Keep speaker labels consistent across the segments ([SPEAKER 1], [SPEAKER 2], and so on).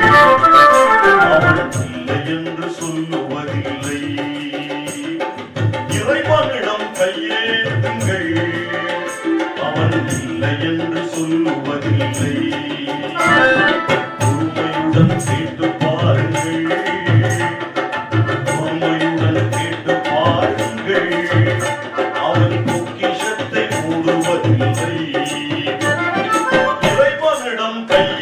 [SPEAKER 1] அவன் இல்லை என்று சொல்லுவதில்லை. இறைவனிடம் கையேற்றுங்கள் அவன் இல்லை என்று சொல்லுவதில்லை. பொறுமையுடன் கேட்டு பாருங்கள். பொறுமையுடன் கேட்டு பாருங்கள். அவன் பொக்கிஷத்தை மூடுவதில்லை. இறைவனிடம் கையே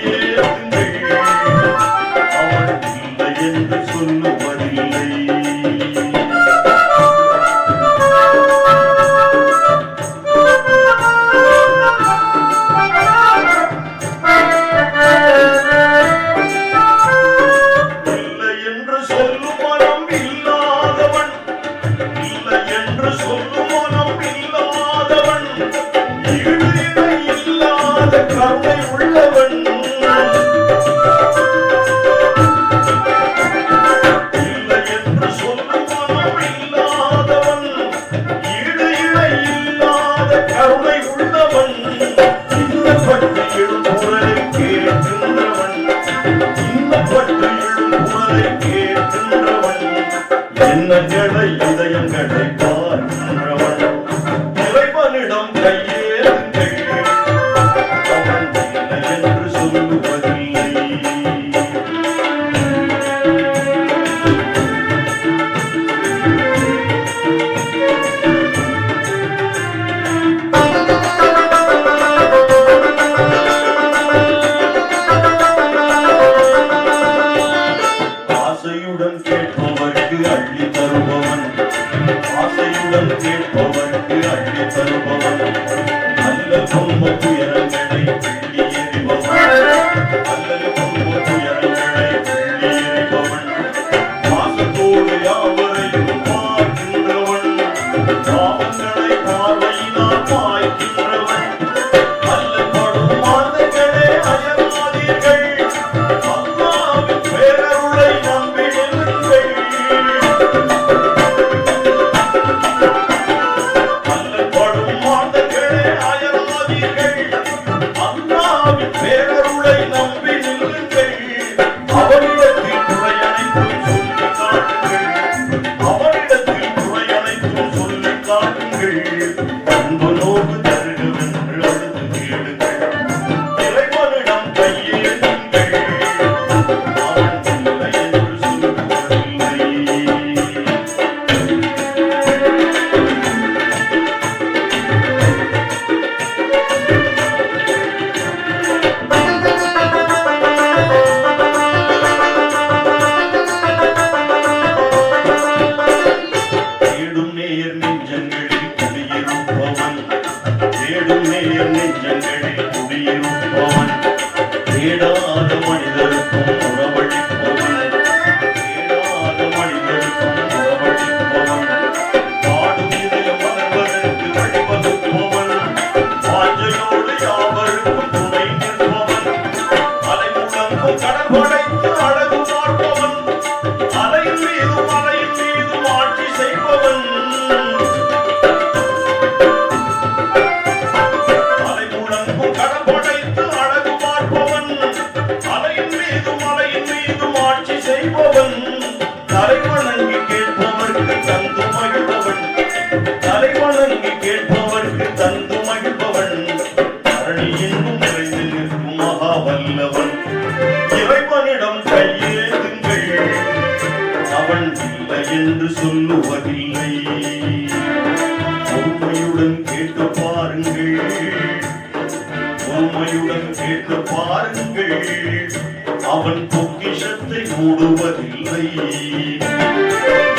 [SPEAKER 1] கேட்பவனுக்கு அள்ளி தருபவன் நல்ல பொம்மை துயரங்களை அள்ளல் பொம்மை தலை வணங்கி கேட்பவர்க்கு தந்து மகிழ்பவன் தரணி என்னும் நிறைந்து நிற்கும் மகா வல்லவன் இறைவனிடம் கையேதுங்கள் அவன் இல்லை என்று சொல்லுவதில்லை. பொறுமையுடன் கேட்டு பாருங்கள். பொறுமையுடன் கேட்டு பாருங்கள். அவன் பொக்கிஷத்தை மூடுவதில்லை.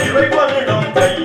[SPEAKER 1] இறைவனிடம் கையேந்துங்கள்